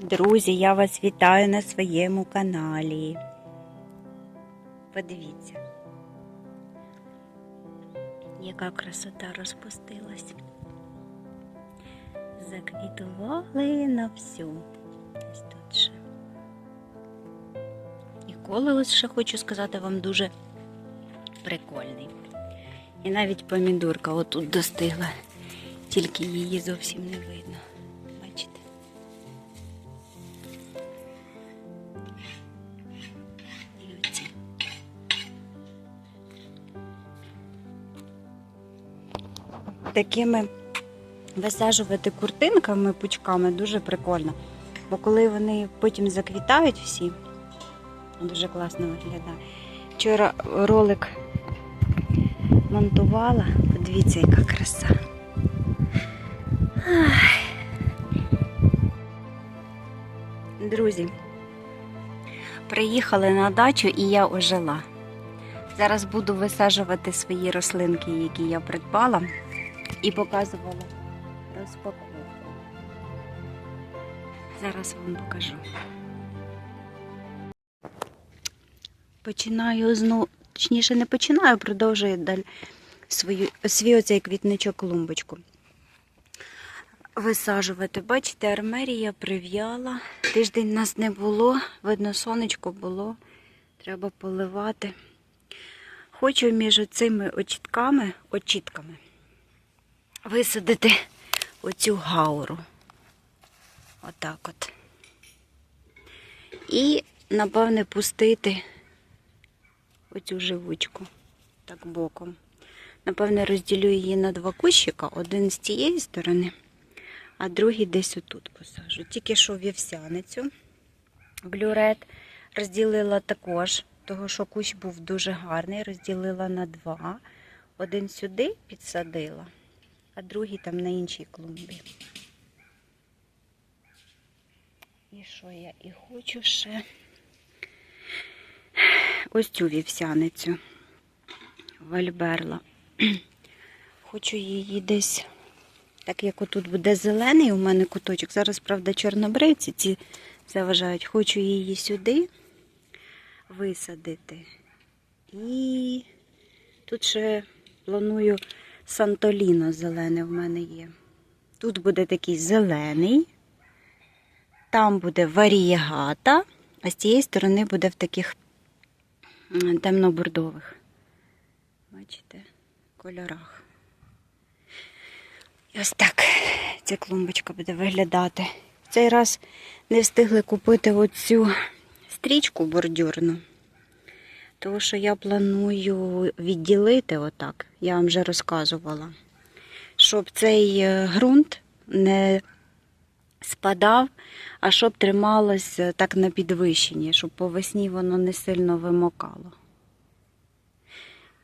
Друзі, я вас вітаю на своєму каналі. Подивіться, яка красота розпустилась. Заквітували на всю. Ось тут ще. І колос ще хочу сказати вам дуже прикольний. І навіть помідорка отут достигла, тільки її зовсім не видно. Такими висаджувати куртинками, пучками дуже прикольно. Бо коли вони потім заквітають всі, дуже класно виглядає. Вчора ролик монтувала, подивіться, яка краса. Друзі, приїхали на дачу і я ожила. Зараз буду висаджувати свої рослинки, які я придбала, і показувала розпаковку. Зараз вам покажу. Починаю знову, точніше не починаю, продовжую далі свою, свій оцей квітничок клумбочку висаджувати. Бачите, армерія прив'яла. Тиждень нас не було, видно, сонечко було. Треба поливати. Хочу між цими очітками, очітками висадити оцю гауру. Отак от. І, напевне, пустити оцю живучку так боком. Напевне, розділю її на два кущика, один з цієї сторони, а другий десь отут посажу. Тільки що вівсяницю блюрет розділила також, того що кущ був дуже гарний, розділила на два. Один сюди підсадила, а другий там на іншій клумбі. І що я і хочу ще ось цю вівсяницю вальберла. Хочу її десь, так як отут буде зелений у мене куточок. Зараз, правда, чорнобривці ці заважають. Хочу її сюди висадити. І тут ще планую Сантоліно зелене в мене є. Тут буде такий зелений, там буде варієгата, а з цієї сторони буде в таких темно-бордових. Бачите, кольорах. І ось так ця клумбочка буде виглядати. В цей раз не встигли купити оцю стрічку бордюрну. Тому що я планую відділити отак, я вам вже розказувала, щоб цей е, ґрунт не спадав, а щоб трималось е, так на підвищенні, щоб по весні воно не сильно вимокало.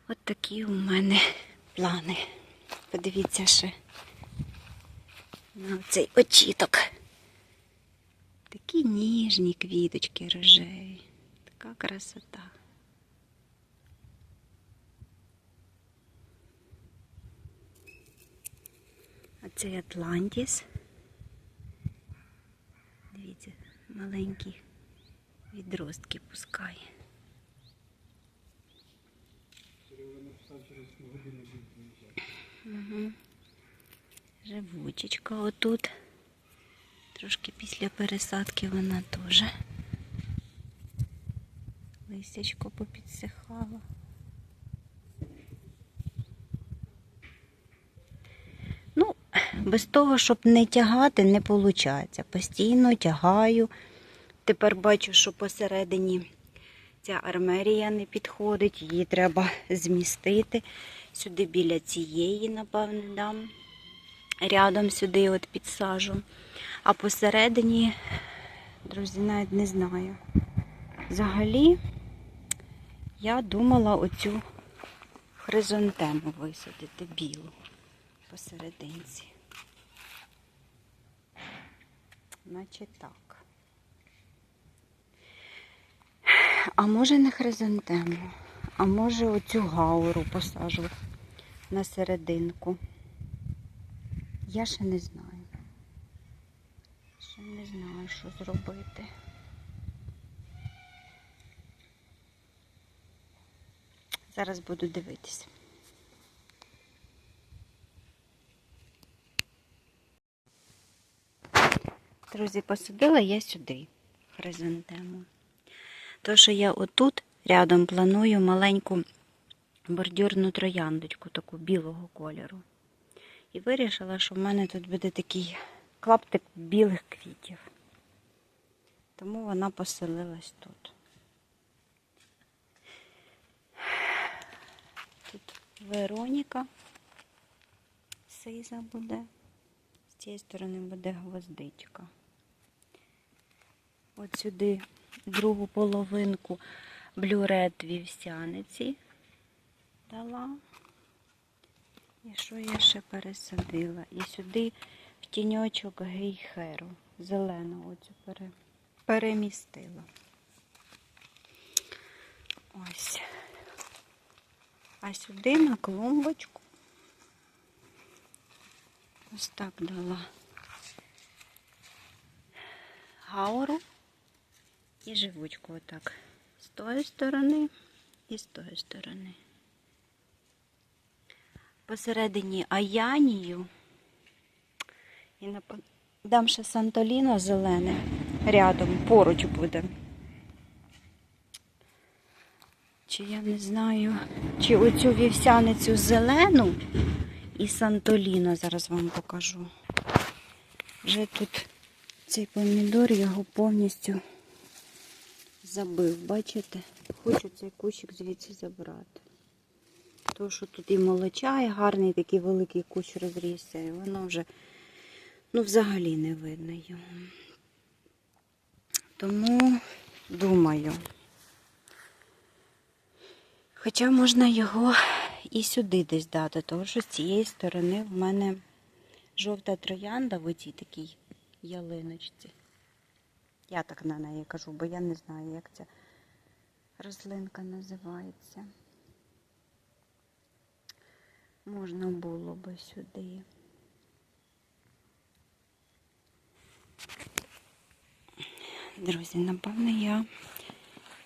От такі у мене плани. Подивіться ще на цей очіток. Такі ніжні квіточки рожеві. Така красота. А це Атлантіс. Дивіться, маленькі відростки пускає. Угу. Живучечка отут. Трошки після пересадки вона теж. Листячко попідсихало. Ну, без того, щоб не тягати, не виходить. Постійно тягаю. Тепер бачу, що посередині ця армерія не підходить, її треба змістити. Сюди біля цієї, напевне, дам. Рядом сюди от підсажу. А посередині, друзі, навіть не знаю. Взагалі, я думала оцю хризантему висадити білу посерединці. Наче так. А може не хризантему, а може оцю гауру посажу на серединку. Я ще не знаю. Ще не знаю, що зробити. Зараз буду дивитися. Друзі, посадила я сюди хризантему. То, що я отут рядом планую маленьку бордюрну трояндочку, таку білого кольору. І вирішила, що в мене тут буде такий клаптик білих квітів. Тому вона поселилась тут. Тут Вероніка Сиза буде. З цієї сторони буде гвоздичка. От сюди другу половинку блюрет вівсяниці дала. І що я ще пересадила? І сюди в тіньочок гейхеру зелену оцю пере, перемістила. Ось. А сюди на клумбочку ось так дала гауру і живучку отак. З тої сторони і з тої сторони. Посередині аянію. І напа- дам ще Сантоліно зелене рядом, поруч буде. Чи я не знаю, чи оцю вівсяницю зелену і Сантоліно зараз вам покажу. Вже тут цей помідор його повністю забив. Бачите? Хочу цей кущик звідси забрати. Тому що тут і молочає, гарний такий великий кущ розрісся, і воно вже ну, взагалі не видно його. Тому думаю. Хоча можна його і сюди десь дати, тому що з цієї сторони в мене жовта троянда в оцій такій ялиночці. Я так на неї кажу, бо я не знаю, як ця рослинка називається. Можна було би сюди. Друзі, напевно, я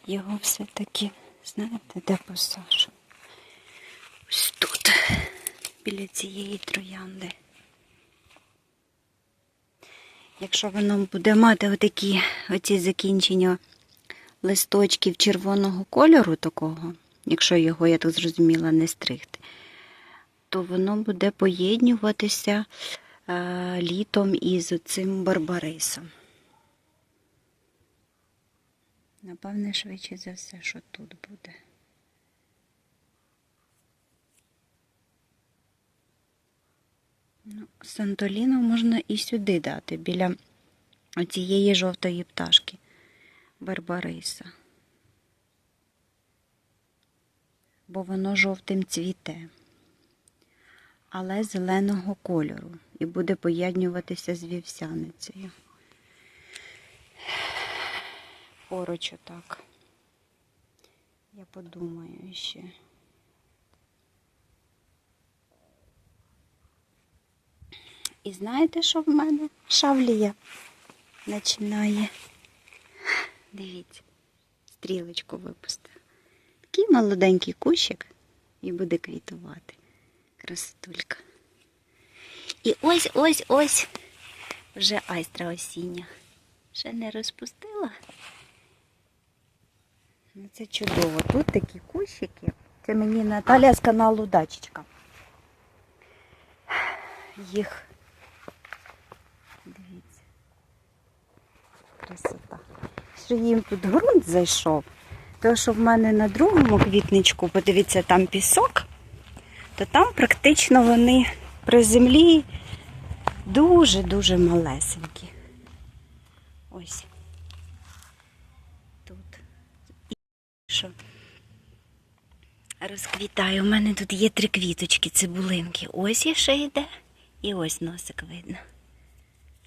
його все-таки, знаєте, де посажу? Ось тут, біля цієї троянди. Якщо воно буде мати отакі оці закінчення листочків червоного кольору такого, якщо його, я так зрозуміла, не стригти, то воно буде поєднюватися е, літом із цим барбарисом. Напевне, швидше за все, що тут буде. Ну, Сантоліну можна і сюди дати, біля цієї жовтої пташки Барбариса. Бо воно жовтим цвіте, але зеленого кольору і буде поєднюватися з вівсяницею. Поруч отак. Я подумаю ще. І знаєте, що в мене? Шавлія починає. Дивіться, стрілочку випустила. Такий молоденький кущик і буде квітувати. Красотулька. І ось ось ось вже айстра осіння. Ще не розпустила. Ну, це чудово. Тут такі кущики. Це мені Наталя з каналу Дачечка. Їх. Дивіться. Красота. Що їм тут ґрунт зайшов. То, що в мене на другому квітничку, подивіться, там пісок, то там практично вони при землі дуже-дуже малесенькі. Ось. Тут. І що? Розквітаю. У мене тут є три квіточки, цибулинки. Ось і ще йде. І ось носик видно.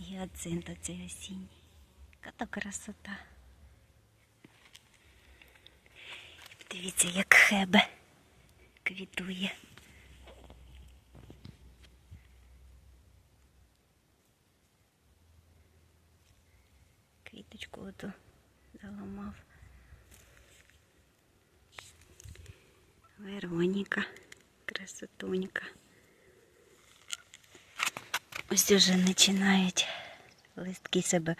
Гіацинт оцей осінній. Яка то красота. Дивіться, як хебе квітує. Веточку оту заламав. Вероніка, красотунька. Ось уже починають листки себе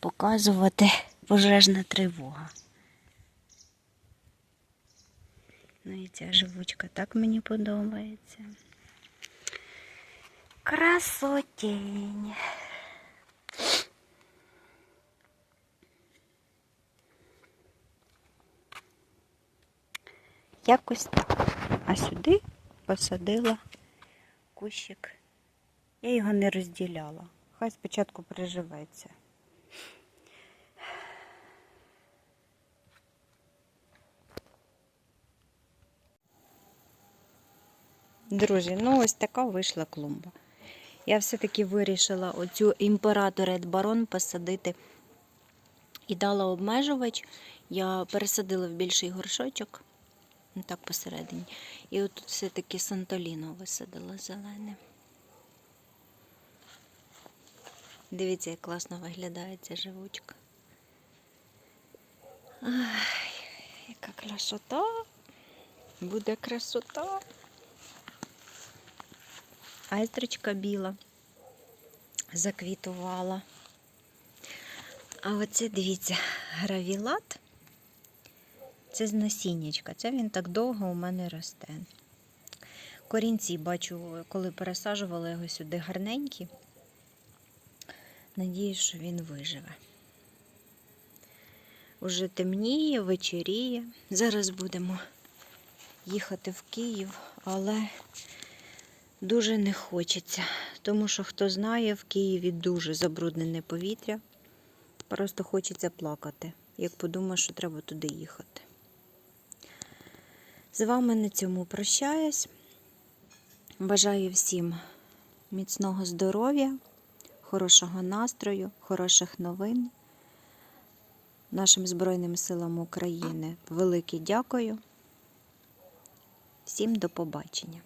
показувати. Пожежна тривога. Ну і ця живучка так мені подобається. Красотень. Якось так. А сюди посадила кущик. Я його не розділяла. Хай спочатку приживеться. Друзі, ну ось така вийшла клумба. Я все-таки вирішила оцю імператор Red Baron посадити і дала обмежувач. Я пересадила в більший горшочок, ну так посередині. І отут все-таки Сантоліно висадила зелене. Дивіться, як класно виглядає ця живучка. Ай, яка красота! Буде красота! Айстрочка біла заквітувала. А оце, дивіться, гравілат. Це з насіннячка. Це він так довго у мене росте. Корінці, бачу, коли пересаджувала його сюди гарненькі. Надіюсь, що він виживе. Уже темніє, вечоріє. Зараз будемо їхати в Київ, але дуже не хочеться. Тому що, хто знає, в Києві дуже забруднене повітря. Просто хочеться плакати, як подумаю, що треба туди їхати. З вами на цьому прощаюсь. Бажаю всім міцного здоров'я, хорошого настрою, хороших новин. Нашим Збройним силам України велике дякую. Всім до побачення.